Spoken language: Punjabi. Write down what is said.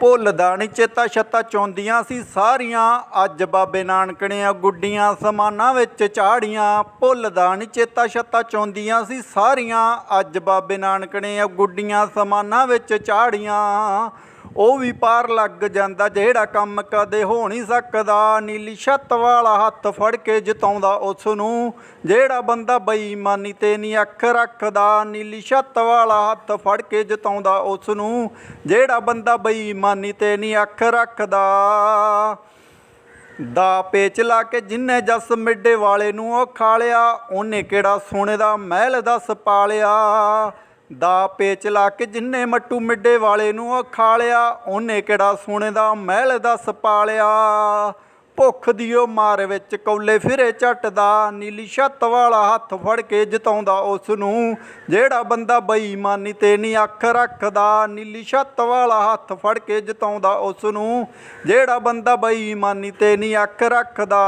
ਭੁੱਲਦਾ ਨਹੀਂ ਚੇਤਾ ਛੱਤਾ ਚੌਂਦੀਆਂ ਸੀ ਸਾਰੀਆਂ। ਅੱਜ ਬਾਬੇ ਨਾਨਕ ਨੇ ਆ ਗੁੱਡੀਆਂ ਸਮਾਨਾਂ ਵਿੱਚ ਚਾੜੀਆਂ ਭੁੱਲਦਾ ਨਹੀਂ ਚੇਤਾ ਛੱਤਾ ਚੌਂਦੀਆਂ ਸੀ ਸਾਰੀਆਂ। ਅੱਜ ਬਾਬੇ ਨਾਨਕ ਨੇ ਆ ਗੁੱਡੀਆਂ ਸਮਾਨਾਂ ਵਿੱਚ ਚਾੜੀਆਂ ਉਹ ਵੀ ਪਾਰ ਲੱਗ ਜਾਂਦਾ, ਜਿਹੜਾ ਕੰਮ ਕਦੇ ਹੋ ਨਹੀਂ ਸਕਦਾ। ਨੀਲੀ ਛੱਤ ਵਾਲਾ ਹੱਥ ਫੜ ਕੇ ਜਿਤਾਉਂਦਾ ਉਸ ਨੂੰ ਜਿਹੜਾ ਬੰਦਾ ਬੇਈਮਾਨੀ ਤੇ ਨਹੀਂ ਅੱਖ ਰੱਖਦਾ। ਨੀਲੀ ਛੱਤ ਵਾਲਾ ਹੱਥ ਫੜ ਕੇ ਜਿਤਾਉਂਦਾ ਉਸ ਨੂੰ ਜਿਹੜਾ ਬੰਦਾ ਬੇਈਮਾਨੀ ਤੇ ਨਹੀਂ ਅੱਖ ਰੱਖਦਾ। ਦਾ ਪੇਚ ਲਾ ਕੇ ਜਿੰਨੇ ਜਸ ਮਿੱਡੇ ਵਾਲੇ ਨੂੰ ਉਹ ਖਾਲਿਆ, ਉਹਨੇ ਕਿਹੜਾ ਸੋਨੇ ਦਾ ਮਹਿਲ ਦਸ ਪਾਲਿਆ। ਦਾ ਪੇਚ ਲਾ ਕੇ ਜਿੰਨੇ ਮੱਟੂ ਮਿੱਡੇ ਵਾਲੇ ਨੂੰ ਉਹ ਖਾਲਿਆ ਉਹਨੇ ਕਿਹੜਾ ਸੋਨੇ ਦਾ ਮਹਿਲ ਦਸ ਪਾਲਿਆ? ਭੁੱਖ ਦੀ ਉਹ ਮਾਰ ਵਿੱਚ ਕੌਲੇ ਫਿਰੇ ਝੱਟਦਾ ਨੀਲੀ ਛੱਤ ਵਾਲਾ ਹੱਥ ਫੜ ਕੇ ਜਿਤਾਉਂਦਾ ਉਸ ਨੂੰ ਜਿਹੜਾ ਬੰਦਾ ਬੇਈਮਾਨੀ ਤੇ ਨਹੀਂ ਅੱਖ ਰੱਖਦਾ, ਨੀਲੀ ਛੱਤ ਵਾਲਾ ਹੱਥ ਫੜ ਕੇ ਜਿਤਾਉਂਦਾ ਉਸ ਨੂੰ ਜਿਹੜਾ ਬੰਦਾ ਬੇਈਮਾਨੀ ਤੇ ਨਹੀਂ ਅੱਖ ਰੱਖਦਾ।